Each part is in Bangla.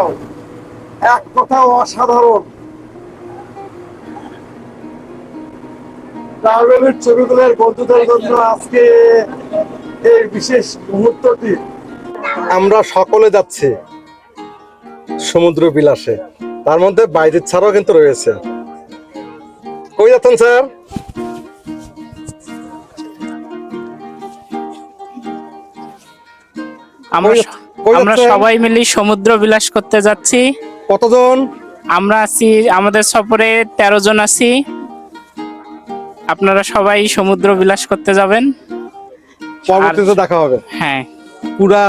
ওয়াও এক কথা অসাধারণ। ছবিগুলোর বন্ধুদের জন্য আজকে এই বিশেষ মুহূর্তটি। আমরা সকলে যাচ্ছি সমুদ্র বিলাসে তার মধ্যে বাইরের ছাড়াও কিন্তু রয়েছে। কই যাচ্ছেন স্যার? আমরা আমরা সবাই মিলে সমুদ্র বিলাস করতে যাচ্ছি। কতজন? আমরা আছি আমাদের সফরে তেরো জন আছি। আপনারা সবাই সমুদ্র বিলাস করতে যাবেন। পরবর্তীতে দেখা হবে। হ্যাঁ। পুরা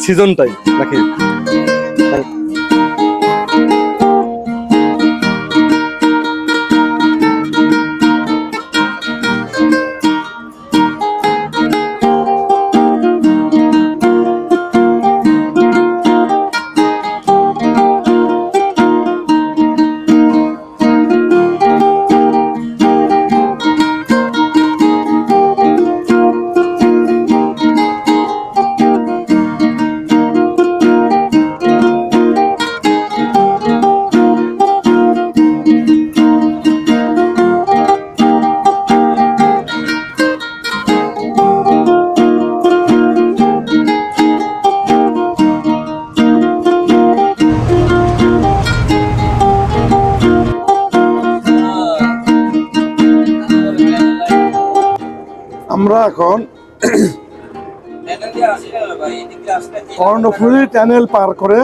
সিজনটাই নাকি? আমরা এখন কর্ণফুলী ট্যানেল পার করে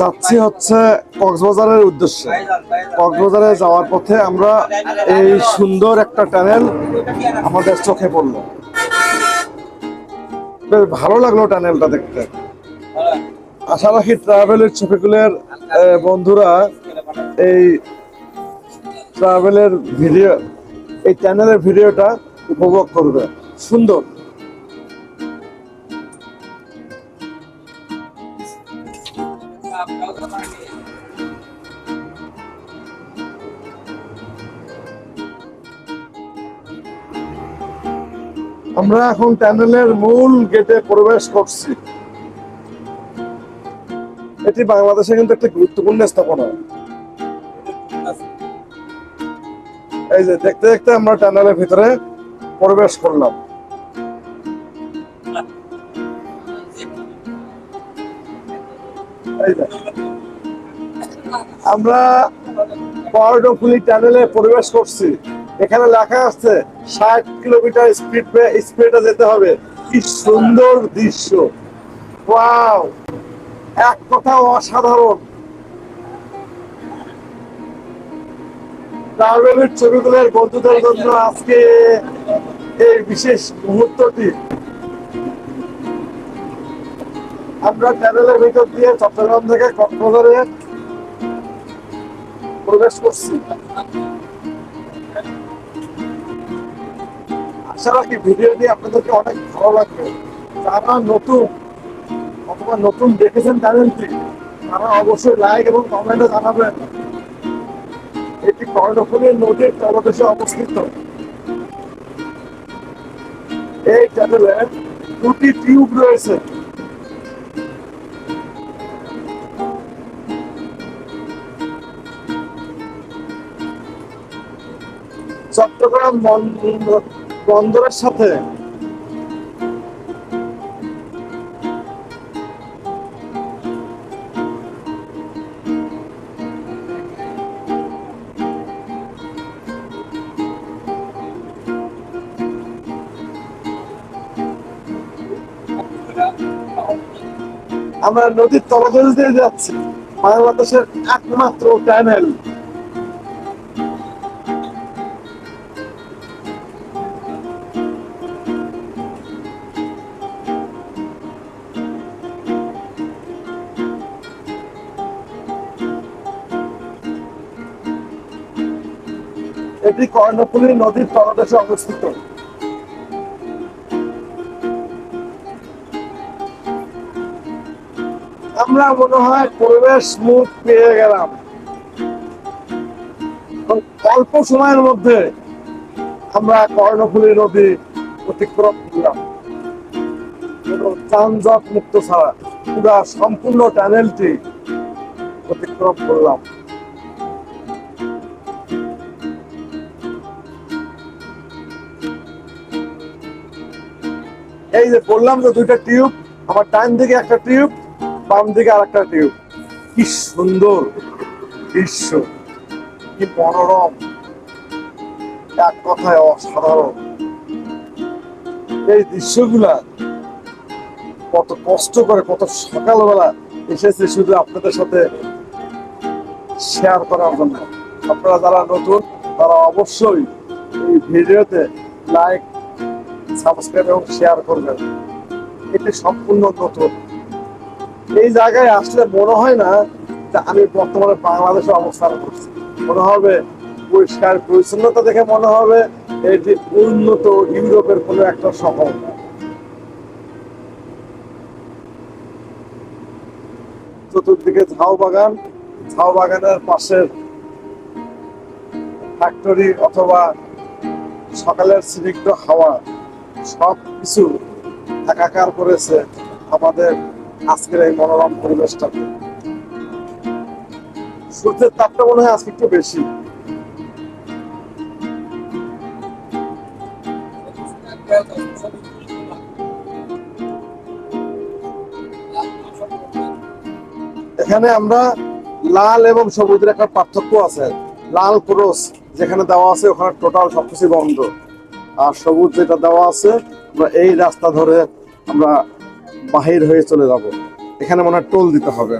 যাচ্ছি হচ্ছে কক্সবাজারের উদ্দেশ্যে। কক্সবাজারে যাওয়ার পথে আমরা এই সুন্দর একটা টানেল আমাদের চোখে পড়ল। বেশ ভালো লাগল টানেলটা দেখতে। আশা রাখি ট্রাভেলের ছবিগুলোর বন্ধুরা এই ট্রাভেলের ভিডিও এই চ্যানেলের ভিডিওটা উপভোগ করবে। সুন্দর। আমরা এখন টানেলের মূল গেটে প্রবেশ করছি। এটি বাংলাদেশে কিন্তু একটা গুরুত্বপূর্ণ স্থাপনা। এই যে, দেখতে দেখতে আমরা টানেলের ভিতরে প্রবেশ করলাম। আমরা কর্ণফুলি টানেলে প্রবেশ করছি। এখানে লেখা আছে, ষাট কিলোমিটার স্পিড স্পিডে যেতে হবে। কি সুন্দর দৃশ্য। এক কথা অসাধারণ। ছবিগুলোর বন্ধুদের জন্য আজকে এই বিশেষ মুহূর্তটি আমরা চ্যানেলের ভিতর দিয়ে চট্টগ্রাম থেকে কক্সবাজারে প্রবেশ করছি। আশা রাখি ভিডিওটি আপনাদেরকে অনেক ভালো লাগবে। যারা নতুন অথবা নতুন দেখেছেন চ্যানেলটি তারা অবশ্যই লাইক এবং কমেন্টে জানাবেন। এটি কর্ণফুলী নদীর তলদেশে অবস্থিত। এই চ্যানেলে দুটি টিউব রয়েছে। চট্টগ্রাম বন- বন্দরের সাথে আমরা নদীর তলদেশ দিয়ে যাচ্ছি। বাংলাদেশের একমাত্র চ্যানেল এটি কর্ণফুলী নদীর তলদেশে অবস্থিত। আমরা মনে হয় পরিবেশ মুখ পেয়ে গেলাম। অল্প সময়ের মধ্যে আমরা কর্ণফুলী নদী অতিক্রম করলাম। যানজট মুক্ত ছাড়া পুরা সম্পূর্ণ টানেলটি অতিক্রম করলাম। এই যে বললাম যে দুইটা টিউব, আমার ডান দিকে একটা টিউব বাম দিকে আর একটা টিউব। কি সুন্দর দৃশ্য, কি মনোরম। এক কথায় অসাধারণ। এই দৃশ্যগুলা কত কষ্ট করে, কত সকালবেলা এসেছে শুধু আপনাদের সাথে শেয়ার করার জন্য। আপনারা যারা নতুন, তারা অবশ্যই এই ভিডিওতে লাইক, সাবস্ক্রাইব এবং শেয়ার করবেন। এটি সম্পূর্ণ নতুন। এই জায়গায় আসলে মনে হয় না যে আমি বর্তমানে বাংলাদেশে অবস্থান করছি। মনে হবে পরিষ্কার পরিচ্ছন্নতা দেখে মনে হবে এটি উন্নত ইউরোপের কোনো একটা শহর। চতুর্দিকে ঝাউ বাগান, ঝাউ বাগানের পাশের ফ্যাক্টরি অথবা সকালের স্নিগ্ধ হাওয়া সব কিছু একাকার করেছে আমাদের আজকের এই মনোরম পরিবেশটাকে সূর্যের তাপটা মনে হয় আজকে একটু বেশি। এখানে আমরা লাল এবং সবুজের একটা পার্থক্য আছে। লাল ক্রস যেখানে দেওয়া আছে, ওখানে টোটাল সবকিছু বন্ধ। আর সবুজ যেটা দেওয়া আছে, আমরা এই রাস্তা ধরে আমরা বাহির হয়ে চলে যাব। এখানে মনে হয় টোল দিতে হবে।